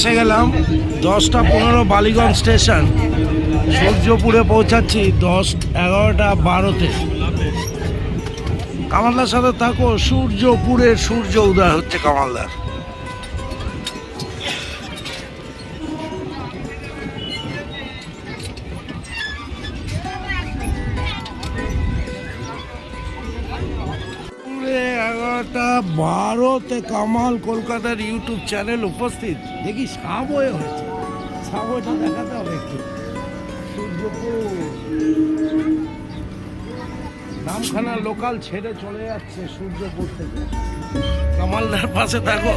এসে গেলাম দশটা পনেরো বালিগঞ্জ স্টেশন। সূর্যপুরে পৌঁছাচ্ছি দশ, এগারোটা বারোতে। কামালদার সাথে থাকো, সূর্যপুরের সূর্য উদয় হচ্ছে কামালদার। বারোতে কামাল কলকাতার ইউটিউব চ্যানেল উপস্থিত। দেখি সাবয়ে হয়েছে। সাবয়টা দেখাতে হবে একটু। নামখানা লোকাল ছেড়ে চলে যাচ্ছে সূর্যপুর থেকে। কামালদার পাশে থাকো।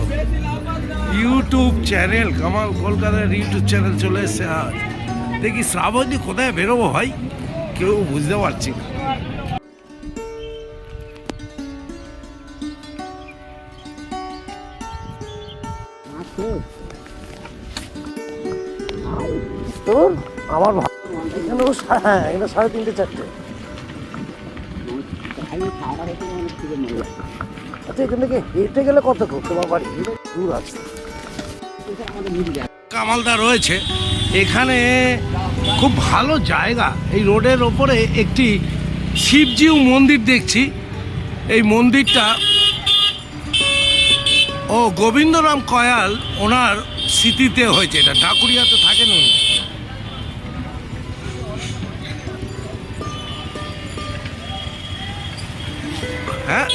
ইউটিউব চ্যানেল, কামাল কলকাতার ইউটিউব চ্যানেল চলে এসছে আজ। দেখি শ্রাবণী কোথায় বেরোবো ভাই? কেউ বুঝতে পারছি না। তোর আমার এখানেও হ্যাঁ এখানে সাড়ে তিনটে, চারটে। আচ্ছা এখান থেকে হেঁটে গেলে কত তোমার বাড়ি দূর আছে। কামালদা রয়েছে। এখানে খুব ভালো জায়গা। এই রোডের ওপরে একটি শিবজিউ মন্দির দেখছি। এই মন্দিরটা ও গোবিন্দরাম কয়াল ওনার স্মৃতিতে হয়েছে, এটা ঢাকুরিয়াতে থাকেন উনি। হ্যাঁ?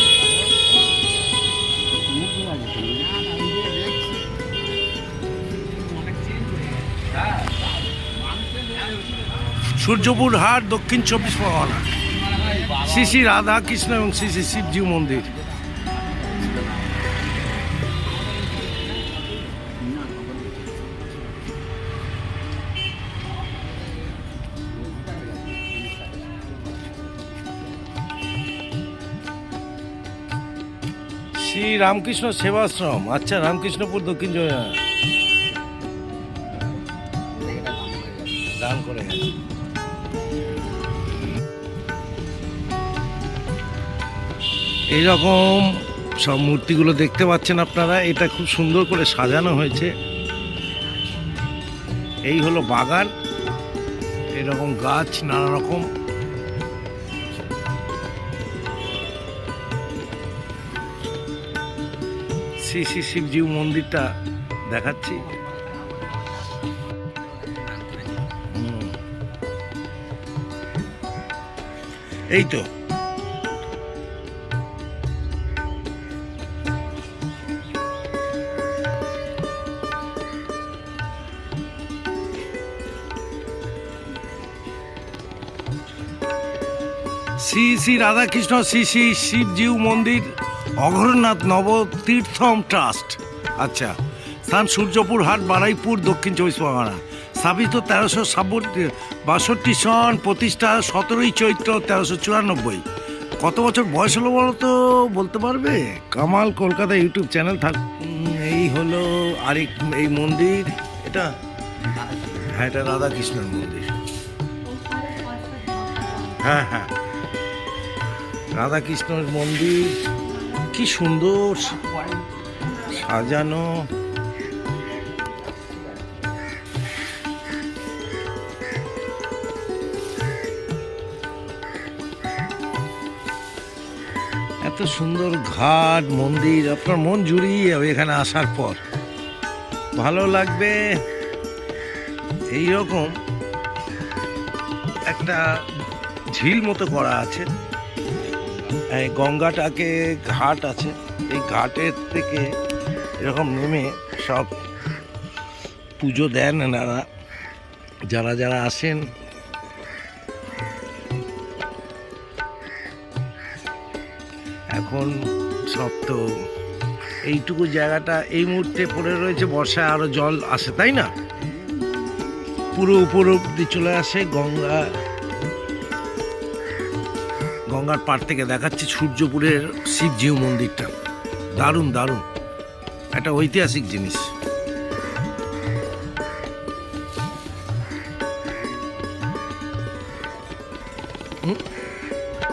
সূর্যপুর হাট দক্ষিণ চব্বিশ পরগনা। শ্রী শ্রী রাধা কৃষ্ণ এবং শ্রী শ্রী শিবজি মন্দির। শ্রী রামকৃষ্ণ সেবাশ্রম। আচ্ছা রামকৃষ্ণপুর দক্ষিণ জয়া দান করে এইরকম সব মূর্তিগুলো দেখতে পাচ্ছেন আপনারা। এটা খুব সুন্দর করে সাজানো হয়েছে। এই হলো বাগান। এরকম গাছ নানা রকম শ্রী শ্রী শিবজিউ মন্দিরটা দেখাচ্ছি। এই তো। শ্রী শ্রী রাধাকৃষ্ণ শ্রী শ্রী শিবজিউ মন্দির। অঘরনাথ নবতীর্থম ট্রাস্ট। আচ্ছা স্থান সূর্যপুর হাট, বারাইপুর, দক্ষিণ চব্বিশ পরগনা। স্থাপিত তেরোশো বাষট্টি সন, প্রতিষ্ঠা সতেরোই চৈত্র তেরোশো চুরানব্বই। কত বছর বয়স হলো বলো তো, বলতে পারবে? কামাল কলকাতা ইউটিউব চ্যানেল থাক এই হলো আরেক, এই মন্দির। এটা? হ্যাঁ এটা রাধাকৃষ্ণের মন্দির। হ্যাঁ হ্যাঁ। রাধাকৃষ্ণের মন্দির। কি সুন্দর সাজানো। এত সুন্দর ঘাট, মন্দির, আপনার মন জুড়িয়ে যাবে এখানে আসার পর। ভালো লাগবে। এইরকম একটা ঝিল মতো করা আছে। এই গঙ্গাটাকে ঘাট আছে। এই ঘাটের থেকে এরকম নেমে সব পুজো দেন এনারা। যারা যারা আসেন, এখন সব তো এইটুকু জায়গাটা এই মুহূর্তে পড়ে রয়েছে, বর্ষায় আরও জল আসে, তাই না? পুরো উপর অব্দি চলে আসে গঙ্গা গঙ্গার পাড় থেকে দেখাচ্ছে সূর্যপুরের শিবজিউ মন্দিরটা। দারুণ দারুণ। একটা ঐতিহাসিক জিনিস।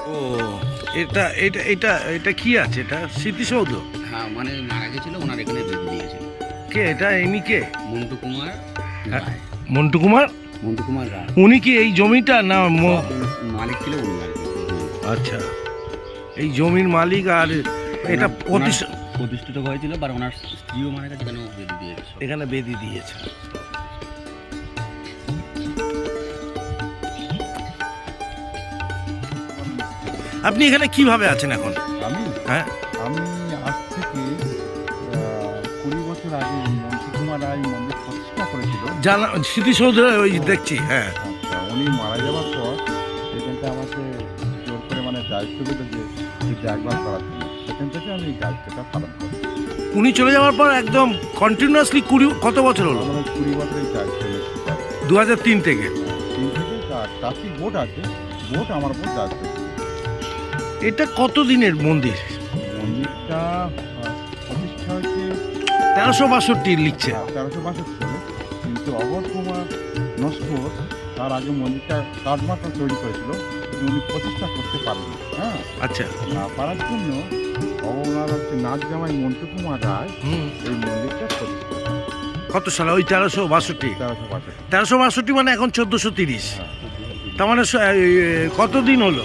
ও এটা এটা এটা এটা কি আছে? এটা স্মৃতিসৌধ? হ্যাঁ মানে মারা গেছিল ওনার এখানে বেঁধে দিয়েছিল। কে এটা ইনি কে? মন্টু কুমার হ্যাঁ। মন্টু কুমার? মন্টু কুমার রায়। উনি কি এই জমিটা না ম- আচ্ছা। এই জমির মালিক আর এটা প্রতিষ্ঠা প্রতিষ্ঠিত হয়েছিল বা ওনার স্ত্রীও মারা গেছে কেন বেঁধে দিয়ে গেছে এখানে বেদি দিয়েছে। আপনি এখানে কীভাবে আছেন এখন? আমি? হ্যাঁ। আমি আজ থেকে কুড়ি বছর আগে রায় মন্দির প্রতিষ্ঠা করেছিল। জানা স্মৃতিসৌধ ওই দেখছি হ্যাঁ। আচ্ছা উনি মারা যাওয়ার পর সেখানটা আমাকে করে দায়িত্ব দিল যে দেখভাল করার সেখান থেকে আমি এই দায়িত্বটা পালন করি উনি চলে যাওয়ার পর একদম কন্টিনিউয়াসলি কুড়ি কত বছর হলো? আমার কুড়ি বছর এই দায়িত্ব দু হাজার তিন থেকে। তিন থেকে চার চারটি বোট আছে? বোট আমার উপর দায়িত্ব। এটা কত দিনের মন্দির? মন্দিরটা প্রতিষ্ঠা হয়েছে তেরোশো বাষট্টি লিখছে। তেরোশো বাষট্টি কিন্তু অবর কুমার নস্কর তার আগে মন্দিরটা কাঠমাটা তৈরি করেছিল। উনি প্রতিষ্ঠা করতে পারেননি হ্যাঁ? আচ্ছা। পারার জন্য অবনার হচ্ছে নাচ জামাই মন্টু কুমার রায় এই মন্দিরটা প্রতিষ্ঠা কত সালে? ওই তেরোশো বাষট্টি। তেরোশো বাষট্টি। মানে এখন চোদ্দোশো তিরিশ। হ্যাঁ তার মানে কতদিন হলো।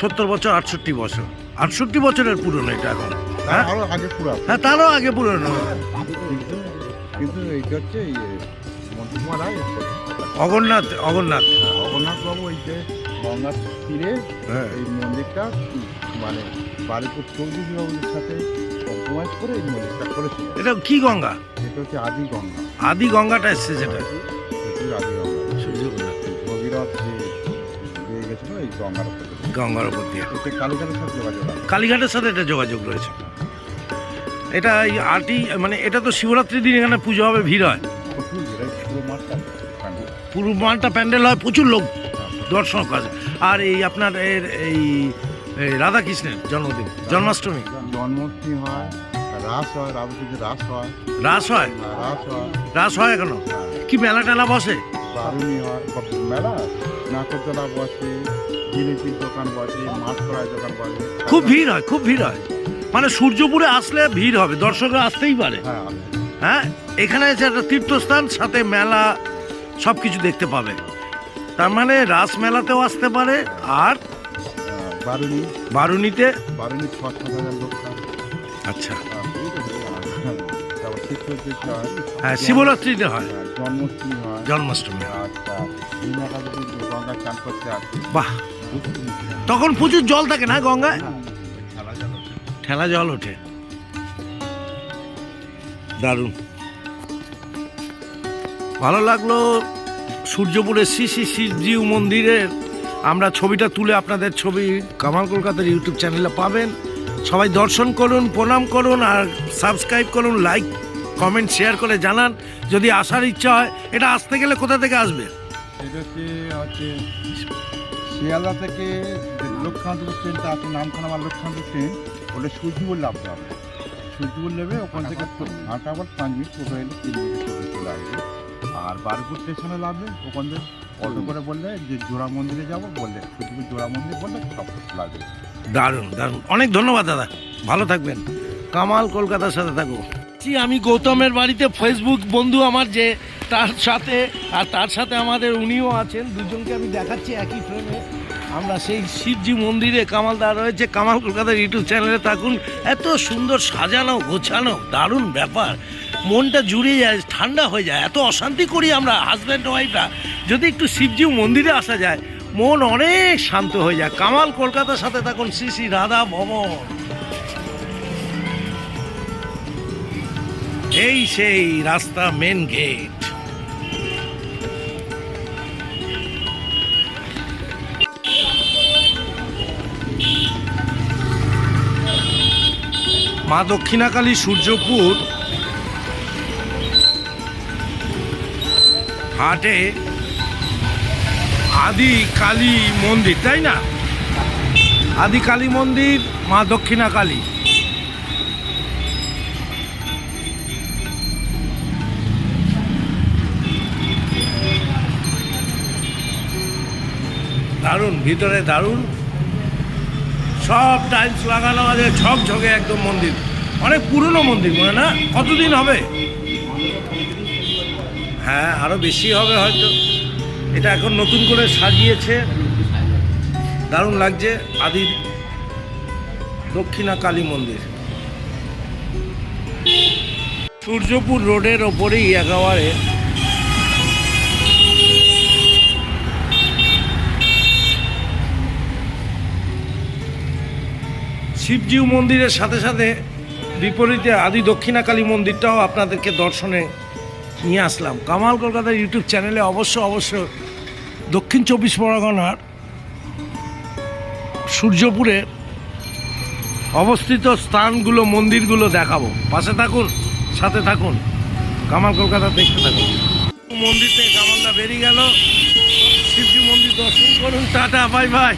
সত্তর বছর আটষট্টি বছর। আটষট্টি বছরের পুরনো এটা এখন হ্যাঁ? আগে পুরা হ্যাঁ তারও আগে পুরনো। কিন্তু কিন্তু হচ্ছে। অগরনাথ অগরনাথ এই যে গঙ্গার তীরে হ্যাঁ। এই মন্দিরটা মানে চৌধুরীবাবুদের সাথে কম্প্রোমাইজ করে এই মন্দিরটা করেছিল। এটা কি গঙ্গা? এটা হচ্ছে আদি গঙ্গা। আদি গঙ্গাটা এসছে যেটা। প্রচুর আদি গঙ্গা। ভগীরথ যে দিয়ে গেছিল এই গঙ্গার উপরে গঙ্গার উপর দিয়ে। কালীঘাটের সাথে যোগাযোগ কালীঘাটের সাথে এটা যোগাযোগ রয়েছে। এটা এই আটি মানে এটা তো শিবরাত্রির দিন এখানে পুজো হবে ভিড় হয়। প্যান্ডেল। পুরো মানটা প্যান্ডেল হয় প্রচুর লোক দর্শন করে আর এই আপনার এর এই রাধাকৃষ্ণের জন্মদিন জন্মাষ্টমী। জন্মাষ্টমী হয় রাস হয় রাধাকৃষ্ণের রাস হয়। রাস হয়? রাস হয়। রাস হয় এখনও? কি মেলা টেলা বসে? বারুণী হয় মেলা নাকরতলা বসে জিলিপির দোকান বসে মাছ কড়াই দোকান বসে। খুব ভিড় হয় খুব ভিড় হয়। মানে সূর্যপুরে আসলে ভিড় হবে দর্শকরা আসতেই পারে। হ্যাঁ হ্যাঁ এখানে আছে একটা তীর্থস্থান সাথে মেলা সব কিছু দেখতে পাবে। তার মানে রাস মেলাতেও আসতে পারে আর বারুণী। বারুনিতে বারুণী ছ সাত হাজার লোক আচ্ছা। হয় হ্যাঁ। শিবরাত্রিতে হয়। জন্মাষ্টমী হয়। জন্মাষ্টমী। হয়। দিন একাদশী গঙ্গা চান করতে আসে বাহ! তখন প্রচুর জল থাকে না গঙ্গায়? ঠেলা জল ওঠে। দারুণ। ভালো লাগল সূর্যপুরের শ্রী শ্রী শিবজিউ মন্দিরের। আমরা ছবিটা তুলে আপনাদের ছবি কামাল কলকাতার ইউটিউব চ্যানেলে পাবেন। সবাই দর্শন করুন প্রণাম করুন আর সাবস্ক্রাইব করুন লাইক কমেন্ট শেয়ার করে জানান। যদি আসার ইচ্ছা হয় এটা আসতে গেলে কোথা থেকে আসবে? হচ্ছে শিয়ালদা থেকে যে ট্রেনটা আছে নামখানা আমার লক্ষ্মান্তপুর ট্রেন। ওটা সূর্যপুর লাভতে হবে। সূর্যপুর নেবে ওখান থেকে তো- হাঁটা আবার পাঁচ মিনিট টোটো এলে তিন মিনিট চলে আসবে। আর বারুপুর স্টেশনে নামবে ওখান থেকে অটো করে বললে যে জোড়া মন্দিরে যাব বললে সূর্যপুর জোড়া মন্দির বললে সব কিছু লাগবে। দারুণ দারুণ। অনেক ধন্যবাদ দাদা ভালো থাকবেন। কামাল কলকাতার সাথে থাকো। জি, আমি গৌতমের বাড়িতে ফেসবুক বন্ধু আমার যে তার সাথে আর তার সাথে আমাদের উনিও আছেন দুজনকে আমি দেখাচ্ছি একই ফ্রেমে আমরা সেই শিবজি মন্দিরে কামালদা রয়েছে। কামাল কলকাতার ইউটিউব চ্যানেলে থাকুন। এত সুন্দর সাজানো গোছানো দারুণ ব্যাপার। মনটা জুড়ে যায়, ঠান্ডা হয়ে যায়। এত অশান্তি করি আমরা হাজব্যান্ড ওয়াইফরা যদি একটু শিবজি মন্দিরে আসা যায়, মন অনেক শান্ত হয়ে যায়। কামাল কলকাতার সাথে থাকুন শ্রী শ্রী রাধা ভবন। এই সেই রাস্তা মেন গেট মা দক্ষিণাকালী সূর্যপুর হাটে আদি কালী মন্দির, তাই না? আদি কালী মন্দির, মা দক্ষিণা কালী। দারুণ, ভিতরে দারুণ। সব টাইলস লাগানো আছে, ঝকঝকে একদম মন্দির। অনেক পুরনো মন্দির, মনে না? কতদিন হবে? হ্যাঁ আরও বেশি হবে হয়তো। এটা এখন নতুন করে সাজিয়েছে। দারুণ লাগছে আদির দক্ষিণা কালী মন্দির। সূর্যপুর রোডের ওপরেই একেবারে শিবজিউ মন্দিরের সাথে সাথে বিপরীতে আদি দক্ষিণাকালী মন্দিরটাও আপনাদেরকে দর্শনে নিয়ে আসলাম। কামাল কলকাতার ইউটিউব চ্যানেলে অবশ্য অবশ্য দক্ষিণ চব্বিশ পরগনার সূর্যপুরে অবস্থিত স্থানগুলো, মন্দিরগুলো দেখাবো। পাশে থাকুন, সাথে থাকুন। কামাল কলকাতা দেখতে থাকুন। মন্দির থেকে কামালদা বেরিয়ে গেল। শিবজি মন্দির দর্শন করুন। Tata, bye bye.